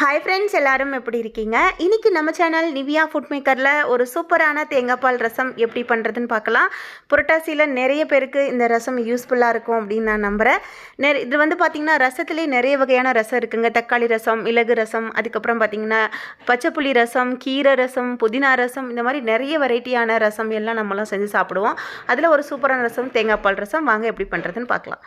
Hi friends எல்லாரும் எப்படி இருக்கீங்க? இன்னைக்கு நம்ம சேனல் நிவியா ஃபுட் மேக்கரில் ஒரு சூப்பரான தேங்காய்பால் ரசம் எப்படி பண்ணுறதுன்னு பார்க்கலாம். புரட்டாசியில் நிறைய பேருக்கு இந்த ரசம் யூஸ்ஃபுல்லாக இருக்கும் அப்படின்னு நான் நம்புகிறேன் நெ இது வந்து பார்த்திங்கன்னா ரசத்துலேயே நிறைய வகையான ரசம் இருக்குங்க. தக்காளி ரசம் மிளகு ரசம் அதுக்கப்புறம் பார்த்திங்கன்னா பச்சைப்புளி ரசம் கீரை ரசம் புதினா ரசம் இந்த மாதிரி நிறைய வெரைட்டியான ரசம் எல்லாம் நம்மலாம் செஞ்சு சாப்பிடுவோம். அதில் ஒரு சூப்பரான ரசம் தேங்காய்பால் ரசம். வாங்க எப்படி பண்ணுறதுன்னு பார்க்கலாம்.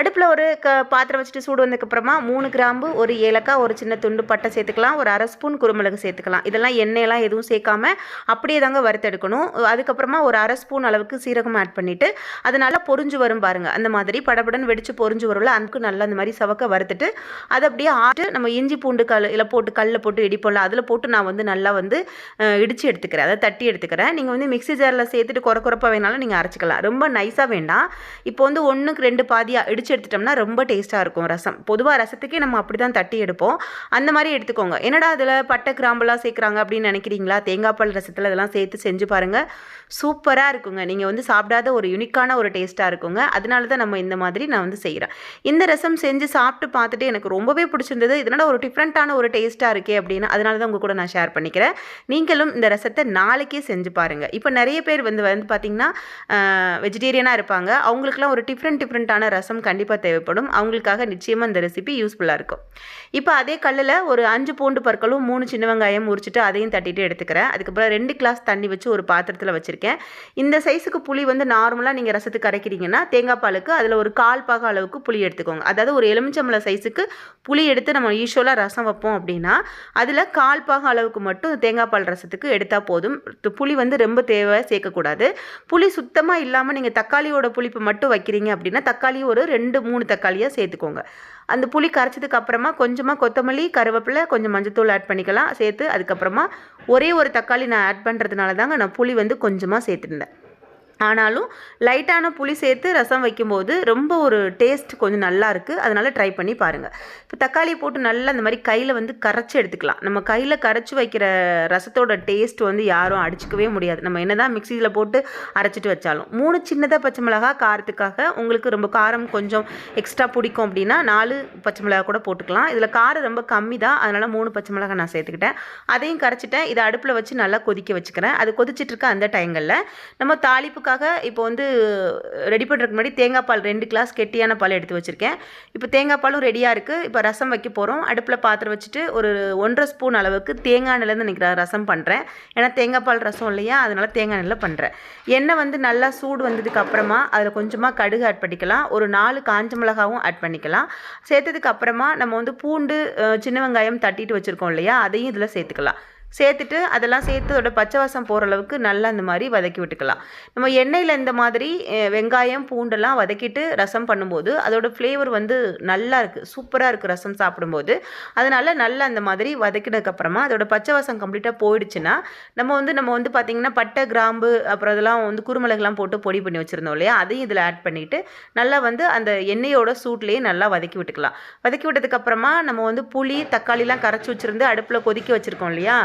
அடுப்பில் ஒரு க பாத்திரம் வச்சுட்டு சூடு வந்ததுக்கப்புறமா மூணு கிராம்பு ஒரு ஏலக்காய் ஒரு சின்ன துண்டு பட்டை சேர்த்துக்கலாம் ஒரு அரை ஸ்பூன் குருமிளகு சேர்த்துக்கலாம். இதெல்லாம் எண்ணெயெல்லாம் எதுவும் சேர்க்காம அப்படியே தாங்க வறுத்தெடுக்கணும். அதுக்கப்புறமா ஒரு அரை ஸ்பூன் அளவுக்கு சீரகம் ஆட் பண்ணிவிட்டு அது நல்லா பொரிஞ்சு வரும் பாருங்கள் அந்த மாதிரி படபடன்னு வெடித்து பொரிஞ்சு வரும்ல அதுக்கு நல்லா அந்த மாதிரி சவக்க வறுத்துட்டு அதை அப்படியே ஆட்டு நம்ம இஞ்சி பூண்டு கல் இல்லை போட்டு கல்லில் போட்டு இடிப்போம்ல அதில் போட்டு நான் வந்து நல்லா வந்து இடித்து எடுத்துக்கிறேன். அதை தட்டி எடுத்துக்கிறேன். நீங்கள் வந்து மிக்ஸி ஜாரில் சேர்த்துட்டு குறை குறைப்பாக வேணாலும் நீங்கள் அரைச்சிக்கலாம். ரொம்ப நைஸாக வேண்டாம். இப்போ வந்து ஒன்றுக்கு ரெண்டு பாதியாக இடித்து எடுத்துட்டோம்னா ரொம்ப டேஸ்ட்டாக இருக்கும் ரசம். பொதுவாக ரசத்துக்கே நம்ம அப்படி தான் தட்டி எடுப்போம். அந்த மாதிரி எடுத்துக்கோங்க. என்னடா அதில் பட்டை கிராம்பெல்லாம் சேர்க்குறாங்க அப்படின்னு நினைக்கிறீங்களா? தேங்காய் பால் ரசத்தில் இதெல்லாம் சேர்த்து செஞ்சு பாருங்கள் சூப்பராக இருக்குங்க. நீங்கள் வந்து சாப்பிடாத ஒரு யுனிக்கான ஒரு டேஸ்ட்டாக இருக்குங்க. அதனால தான் நம்ம இந்த மாதிரி நான் வந்து செய்கிறேன் இந்த ரசம் செஞ்சு சாப்பிட்டு பார்த்துட்டு எனக்கு ரொம்பவே பிடிச்சிருந்தது. இதனால் ஒரு டிஃப்ரெண்ட்டான ஒரு டேஸ்ட்டாக இருக்கே அப்படின்னு அதனால தான் உங்கள் கூட நான் ஷேர் பண்ணிக்கிறேன். நீங்களும் இந்த ரசத்தை நாளைக்கே செஞ்சு பாருங்கள் இப்போ நிறைய பேர் வந்து வந்து பார்த்திங்கன்னா வெஜிடேரியனாக இருப்பாங்க. அவங்களுக்குலாம் ஒரு டிஃப்ரெண்ட் டிஃப்ரெண்ட்டான ரசம் கண்டிப்பாக தேவைப்படும். அவங்களுக்காக நிச்சயமாக இந்த ரெசிபி யூஸ்ஃபுல்லாக இருக்கும். இப்போ அதே கல்லில் ஒரு அஞ்சு பூண்டு பற்களும் மூணு சின்ன வெங்காயம் உரிச்சிட்டு அதையும் தட்டிட்டு எடுத்துக்கிறேன். அதுக்கப்புறம் ரெண்டு கிளாஸ் தண்ணி வச்சு ஒரு பாத்திரத்தில் வச்சுருக்கேன். இந்த சைஸுக்கு புளி வந்து நார்மலாக நீங்கள் ரசத்துக்கு கரைக்கிறீங்கன்னா தேங்காய் பாலுக்கு அதில் ஒரு கால் பாக அளவுக்கு புளி எடுத்துக்கோங்க. அதாவது ஒரு எலுமிச்சம்பழம் சைஸுக்கு புளி எடுத்து நம்ம யூஸ்வலாக ரசம் வைப்போம் அப்படின்னா அதில் கால் பாக அளவுக்கு மட்டும் தேங்காய் பால் ரசத்துக்கு எடுத்தால் போதும். புளி வந்து ரொம்ப தேவை சேர்க்கக்கூடாது. புளி சுத்தமாக இல்லாமல் நீங்கள் தக்காளியோட புளிப்பு மட்டும் வைக்கிறீங்க அப்படின்னா தக்காளி ஒரு ரெண்டு மூணு தக்காளியாக சேர்த்துக்கோங்க. அந்த புளி கரைச்சதுக்கு அப்புறமா கொஞ்சமாக கொத்தமல்லி கருவேப்பிலை கொஞ்சம் மஞ்சத்தூள் ஆட் பண்ணிக்கலாம் சேர்த்து அதுக்கப்புறமா ஒரே ஒரு தக்காளி நான் ஆட் பண்ணுறதுனால தாங்க நான் புளி வந்து கொஞ்சமாக சேர்த்துருந்தேன். ஆனாலும் லைட்டான புளி சேர்த்து ரசம் வைக்கும்போது ரொம்ப ஒரு டேஸ்ட் கொஞ்சம் நல்லா இருக்குது அதனால் ட்ரை பண்ணி பாருங்கள் இப்போ தக்காளி போட்டு நல்லா அந்த மாதிரி கையில் வந்து கரைச்சி எடுத்துக்கலாம். நம்ம கையில் கரைச்சி வைக்கிற ரசத்தோட டேஸ்ட் வந்து யாரும் அடிச்சுக்கவே முடியாது. நம்ம என்ன தான் மிக்சியில் போட்டு அரைச்சிட்டு வச்சாலும். மூணு சின்னதாக பச்சை மிளகா காரத்துக்காக உங்களுக்கு ரொம்ப காரம் கொஞ்சம் எக்ஸ்ட்ரா பிடிக்கும் அப்படின்னா நாலு பச்சை மிளகா கூட போட்டுக்கலாம். இதில் காரம் ரொம்ப கம்மி தான். அதனால் மூணு பச்சை மிளகா நான் சேர்த்துக்கிட்டேன். அதையும் கரைச்சிட்டேன். இதை அடுப்பில் வச்சு நல்லா கொதிக்க வச்சுக்கிறேன். அது கொதிச்சிட்ருக்க அந்த டைங்களில் நம்ம தாளிப்பு தாளிப்புக்காக இப்போ வந்து ரெடி பண்ணுறதுக்கு முன்னாடி தேங்காய் பால் ரெண்டு கிளாஸ் கெட்டியான பால் எடுத்து வச்சுருக்கேன். இப்போ தேங்காய் பாலும் ரெடியாக இருக்குது இப்போ ரசம் வைக்க போகிறோம் அடுப்பில் பாத்திரம் வச்சுட்டு ஒரு ஒன்றரை ஸ்பூன் அளவுக்கு தேங்காய் எண்ணெயிலேருந்து இன்றைக்கி ரசம் பண்ணுறேன் ஏன்னா தேங்காய் பால் ரசம் இல்லையா? அதனால் தேங்காய் எண்ணெயில் பண்ணுறேன் எண்ணெய் வந்து நல்லா சூடு வந்ததுக்கு அப்புறமா அதில் கொஞ்சமாக கடுகு ஆட் பண்ணிக்கலாம். ஒரு நாலு காஞ்ச மிளகாவும் ஆட் பண்ணிக்கலாம். சேர்த்ததுக்கு அப்புறமா நம்ம வந்து பூண்டு சின்ன வெங்காயம் தட்டிட்டு வச்சுருக்கோம் இல்லையா? அதையும் இதில் சேர்த்துக்கலாம். சேர்த்துட்டு அதெல்லாம் சேர்த்து அதோட பச்சை வாசம் போகிற அளவுக்கு நல்லா இந்த மாதிரி வதக்கி விட்டுக்கலாம். நம்ம எண்ணெயில் இந்த மாதிரி வெங்காயம் பூண்டெல்லாம் வதக்கிட்டு ரசம் பண்ணும்போது அதோட ஃப்ளேவர் வந்து நல்லா இருக்குது சூப்பராக இருக்குது ரசம் சாப்பிடும்போது. அதனால் நல்லா அந்த மாதிரி வதக்கினதுக்கப்புறமா அதோட பச்சை வாசம் கம்ப்ளீட்டாக போயிடுச்சுன்னா நம்ம வந்து நம்ம வந்து பார்த்திங்கன்னா பட்டை கிராம்பு அப்புறம் அதெல்லாம் வந்து குருமிளகுலாம் போட்டு பொடி பண்ணி வச்சுருந்தோம் இல்லையா? அதையும் இதில் ஆட் பண்ணிவிட்டு நல்லா வந்து அந்த எண்ணெயோட சூட்லேயே நல்லா வதக்கி விட்டுக்கலாம். வதக்கி விட்டதுக்கப்புறமா நம்ம வந்து புளி தக்காளிலாம் கரைச்சி வச்சுருந்து அடுப்பில் கொதிக்க வச்சுருக்கோம் இல்லையா?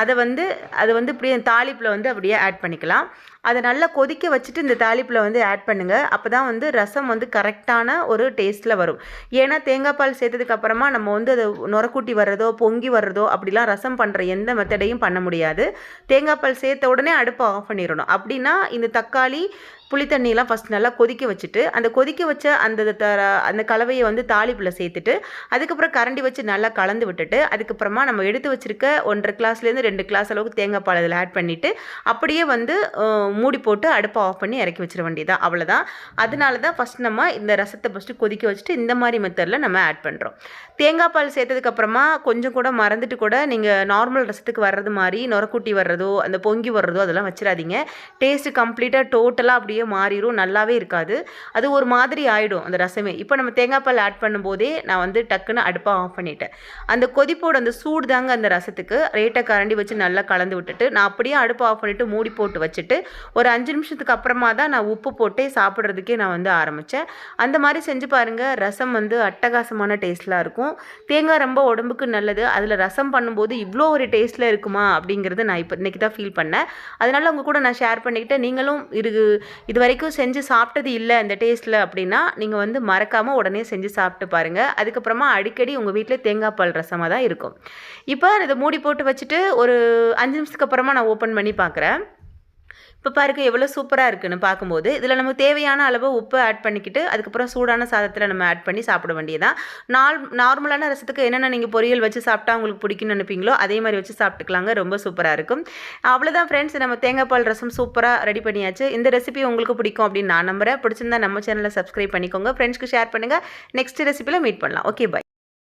அதை வந்து அதை வந்து இப்படியே தாளிப்பில் வந்து அப்படியே ஆட் பண்ணிக்கலாம். அதை நல்லா கொதிக்க வச்சுட்டு இந்த தாளிப்பில் வந்து ஆட் பண்ணுங்கள் அப்போ தான் வந்து ரசம் வந்து கரெக்டான ஒரு டேஸ்ட்டில் வரும். ஏன்னா தேங்காய் பால் சேர்த்ததுக்கப்புறமா நம்ம வந்து அதை நுரக்கூட்டி வர்றதோ பொங்கி வர்றதோ அப்படிலாம் ரசம் பண்ணுற எந்த மெத்தடையும் பண்ண முடியாது. தேங்காய் பால் சேர்த்த உடனே அடுப்பை ஆஃப் பண்ணிடணும். அப்படின்னா இந்த தக்காளி புளி தண்ணியெலாம் ஃபஸ்ட் நல்லா கொதிக்க வச்சுட்டு அந்த கொதிக்க வச்ச அந்த த அந்த கலவையை வந்து தாளிப்பில் சேர்த்துட்டு அதுக்கப்புறம் கரண்டி வச்சு நல்லா கலந்து விட்டுட்டு அதுக்கப்புறமா நம்ம எடுத்து வச்சுருக்க ஒன்றரை கிளாஸ்லேருந்து ரெண்டு கிளாஸ் அளவுக்கு தேங்காய் பால் அதில் ஆட் பண்ணிவிட்டு அப்படியே வந்து மூடி போட்டு அடுப்பை ஆஃப் பண்ணி இறக்கி வச்சிட வேண்டியதான் அவ்வளோதான் அதனால தான் ஃபஸ்ட் நம்ம இந்த ரசத்தை ஃபஸ்ட்டு கொதிக்க வச்சுட்டு இந்த மாதிரி மெத்தடில் நம்ம ஆட் பண்ணுறோம் தேங்காய் பால் சேர்த்ததுக்கப்புறமா கொஞ்சம் கூட மறந்துட்டு கூட நீங்கள் நார்மல் ரசத்துக்கு வர்றது மாதிரி நுரக்குட்டி வர்றதோ அந்த பொங்கி வர்றதோ அதெல்லாம் வச்சிடாதீங்க. டேஸ்ட்டு கம்ப்ளீட்டாக டோட்டலாக அப்படி அப்படியே மாறிடும் நல்லாவே இருக்காது. அது ஒரு மாதிரி ஆகிடும் அந்த ரசமே. இப்போ நம்ம தேங்காய் பால் ஆட் பண்ணும்போதே நான் வந்து டக்குன்னு அடுப்பாக ஆஃப் பண்ணிட்டேன். அந்த கொதிப்போட அந்த சூடு தாங்க அந்த ரசத்துக்கு. ரேட்டை கரண்டி வச்சு நல்லா கலந்து விட்டுட்டு நான் அப்படியே அடுப்பை ஆஃப் பண்ணிவிட்டு மூடி போட்டு வச்சுட்டு ஒரு அஞ்சு நிமிஷத்துக்கு அப்புறமா தான் நான் உப்பு போட்டே சாப்பிட்றதுக்கே நான் வந்து ஆரம்பித்தேன் அந்த மாதிரி செஞ்சு பாருங்கள் ரசம் வந்து அட்டகாசமான டேஸ்ட்லாம் இருக்கும். தேங்காய் ரொம்ப உடம்புக்கு நல்லது. அதில் ரசம் பண்ணும்போது இவ்வளோ ஒரு டேஸ்ட்டில் இருக்குமா அப்படிங்கிறது நான் இப்போ இன்றைக்கி தான் ஃபீல் பண்ணேன். அதனால் உங்கள் கூட நான் ஷேர் பண்ணிக்கிட்டேன். நீங்களும் இது இது வரைக்கும் செஞ்சு சாப்பிட்டது இல்லை இந்த டேஸ்ட்டில் அப்படின்னா நீங்கள் வந்து மறக்காமல் உடனே செஞ்சு சாப்பிட்டு பாருங்கள் அதுக்கப்புறமா அடிக்கடி உங்கள் வீட்டில் தேங்காய் பால் ரசமாக தான் இருக்கும். இப்போ இதை மூடி போட்டு வச்சுட்டு ஒரு அஞ்சு நிமிஷத்துக்கு அப்புறமா நான் ஓப்பன் பண்ணி பார்க்குறேன் இப்போ பாருங்க எவ்வளோ சூப்பராக இருக்குன்னு பார்க்கும்போது இதில் நமக்கு தேவையான அளவு உப்பு ஆட் பண்ணிக்கிட்டு அதுக்கப்புறம் சூடான சாதத்தில் நம்ம ஆட் பண்ணி சாப்பிட வேண்டியதான் நார் நார்மலான ரசத்துக்கு என்னென்ன நீங்கள் பொரியல் வச்சு சாப்பிட்டா உங்களுக்கு பிடிக்கும்னு நினைப்பீங்களோ அதே மாதிரி வச்சு சாப்பிட்டுக்கலாங்க. ரொம்ப சூப்பராக இருக்கும். அவ்வளோதான் ஃப்ரெண்ட்ஸ் நம்ம தேங்காய் பால் ரசம் சூப்பராக ரெடி பண்ணியாச்சு. இந்த ரெசிபி உங்களுக்கு பிடிக்கும் அப்படின்னு நான் நம்புகிறேன் பிடிச்சிருந்தா நம்ம சேனலை சப்ஸ்கிரைப் பண்ணிக்கோங்க. ஃப்ரெண்ட்ஸ்க்கு ஷேர் பண்ணுங்கள் நெக்ஸ்ட் ரெசிபியில் மீட் பண்ணலாம். Okay bye